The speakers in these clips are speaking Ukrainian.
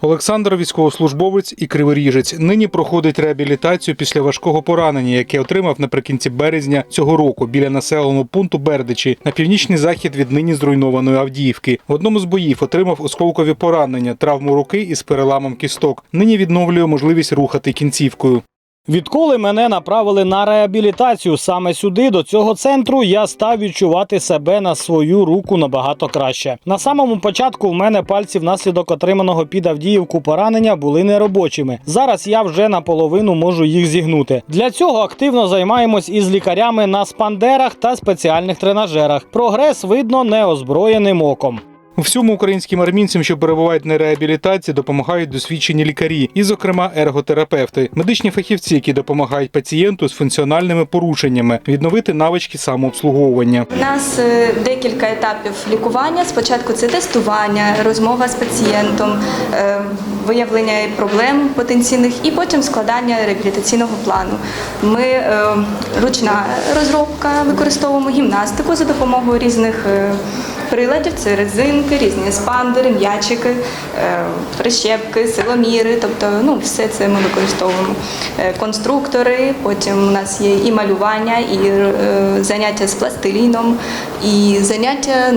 Олександр військовослужбовець і криворіжець. Нині проходить реабілітацію після важкого поранення, яке отримав наприкінці березня цього року біля населеного пункту Бердичі на північний захід від нині зруйнованої Авдіївки. В одному з боїв отримав осколкові поранення, травму руки із переламом кісток. Нині відновлює можливість рухати кінцівкою. Відколи мене направили на реабілітацію саме сюди, до цього центру, я став відчувати себе на свою руку набагато краще. На самому початку в мене пальці внаслідок отриманого під Авдіївку поранення були неробочими. Зараз я вже наполовину можу їх зігнути. Для цього активно займаємось із лікарями на спандерах та спеціальних тренажерах. Прогрес видно неозброєним оком. Всьому українським армійцям, що перебувають на реабілітації, допомагають досвідчені лікарі, і, зокрема, ерготерапевти, медичні фахівці, які допомагають пацієнту з функціональними порушеннями відновити навички самообслуговування. У нас е, декілька етапів лікування. Спочатку це тестування, розмова з пацієнтом, е, виявлення проблем потенційних і потім складання реабілітаційного плану. Ми е, ручна розробка, використовуємо гімнастику за допомогою різних приладів. Це резинки, різні спандери, м'ячики, е, прищепки, силоміри. Тобто, ну все це ми використовуємо. Е, Конструктори. Потім у нас є і малювання, і е, заняття з пластиліном, і заняття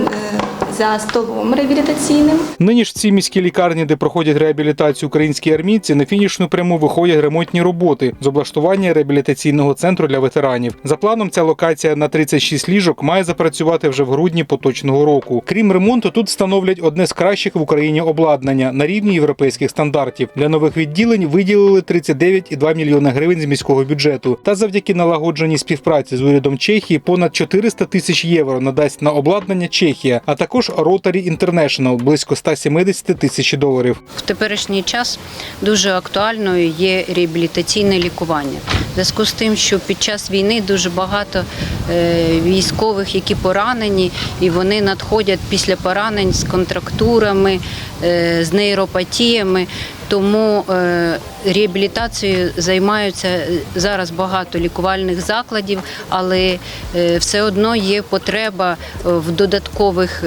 за столом реабілітаційним. Нині ж в цій міській лікарні, де проходять реабілітацію українські армійці, на фінішну пряму виходять ремонтні роботи з облаштування реабілітаційного центру для ветеранів. За планом, ця локація на 36 ліжок має запрацювати вже в грудні поточного року. Крім ремонту, тут встановлять одне з кращих в Україні обладнання на рівні європейських стандартів. Для нових відділень виділили 39,2 мільйони гривень з міського бюджету. Та завдяки налагодженій співпраці з урядом Чехії понад 400 тисяч євро надасть на обладнання Чехія, а також Rotary International – близько 170 тисяч доларів. В теперішній час дуже актуальною є реабілітаційне лікування. В зв'язку з тим, що під час війни дуже багато е, військових, які поранені, і вони надходять після поранень з контрактурами, е, з нейропатіями. Тому е, реабілітацією займаються е, зараз багато лікувальних закладів, але е, все одно є потреба е, в додаткових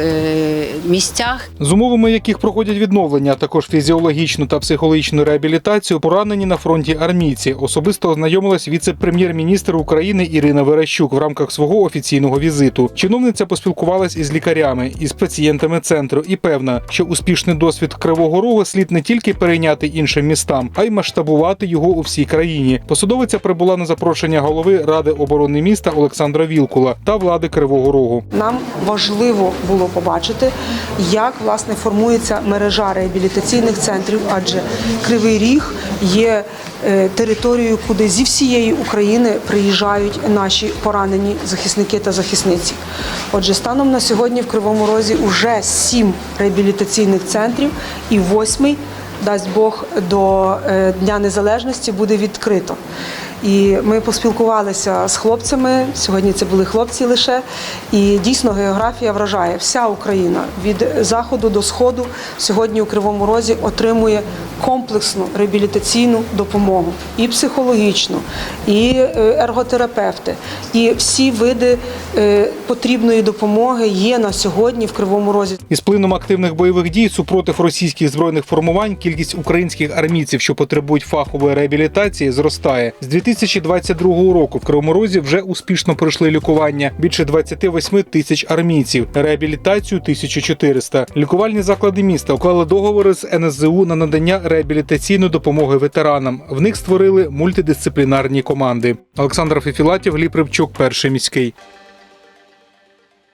місцях З умовами яких проходять відновлення, а також фізіологічну та психологічну реабілітацію, поранені на фронті армійці. Особисто ознайомилась віце-прем'єр-міністр України Ірина Верещук в рамках свого офіційного візиту. Чиновниця поспілкувалась із лікарями, із пацієнтами центру і певна, що успішний досвід Кривого Рогу слід не тільки перейняти іншим містам, а й масштабувати його у всій країні. Посадовиця прибула на запрошення голови ради оборони міста Олександра Вілкула та влади Кривого Рогу. Нам важливо було побачити, як власне формується мережа реабілітаційних центрів, адже Кривий Ріг є е, територією, куди зі всієї України приїжджають наші поранені захисники та захисниці. Отже, станом на сьогодні в Кривому Розі вже сім реабілітаційних центрів і восьмий, дасть Бог, до е, Дня Незалежності буде відкрито. І ми поспілкувалися з хлопцями. Сьогодні це були хлопці лише. І дійсно географія вражає. Вся Україна від заходу до сходу сьогодні у Кривому Розі отримує комплексну реабілітаційну допомогу і психологічну, і е, ерготерапевти, і всі види е, потрібної допомоги є на сьогодні в Кривому Розі. Із плином активних бойових дій супротив російських збройних формувань кількість українських армійців, що потребують фахової реабілітації, зростає. З 2022 року в Кривому Розі вже успішно пройшли лікування більше 28 тисяч армійців, реабілітацію 1400. Лікувальні заклади міста уклали договори з НСЗУ на надання реабілітаційної допомоги ветеранам. В них створили мультидисциплінарні команди. Олександр Фефілатів, Гліб Рибчук, перший міський.